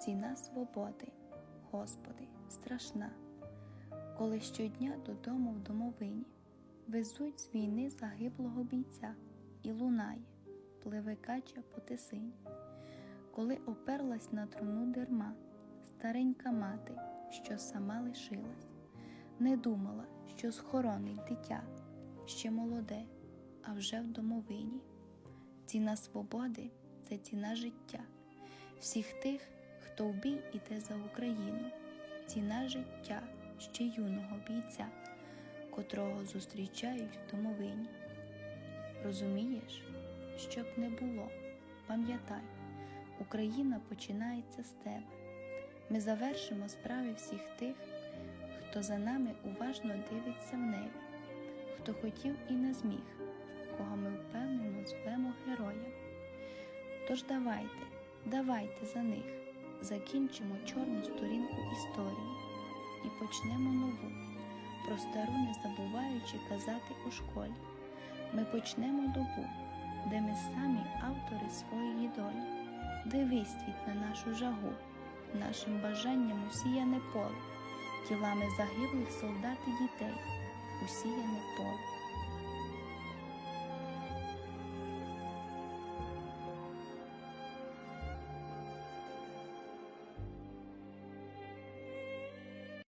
Ціна свободи, Господи, страшна, коли щодня додому в домовині везуть з війни загиблого бійця і лунає, пливе кача по тисині, коли оперлась на труну дерма, старенька мати, що сама лишилась, не думала, що схоронить дитя, ще молоде, а вже в домовині. Ціна свободи це ціна життя всіх тих, хто в бій іде за Україну, ціна життя ще юного бійця, котрого зустрічають в домовині. Розумієш, щоб не було, пам'ятай, Україна починається з тебе. Ми завершимо справи всіх тих, хто за нами уважно дивиться в небі, хто хотів і не зміг, кого ми впевнено звемо героєм. Тож давайте, давайте за них закінчимо чорну сторінку історії і почнемо нову, про стару не забуваючи казати у школі. Ми почнемо добу, де ми самі автори своєї долі. Дивись світ на нашу жагу, нашим бажанням усіяне поле, тілами загиблих солдат і дітей, усіяне поле.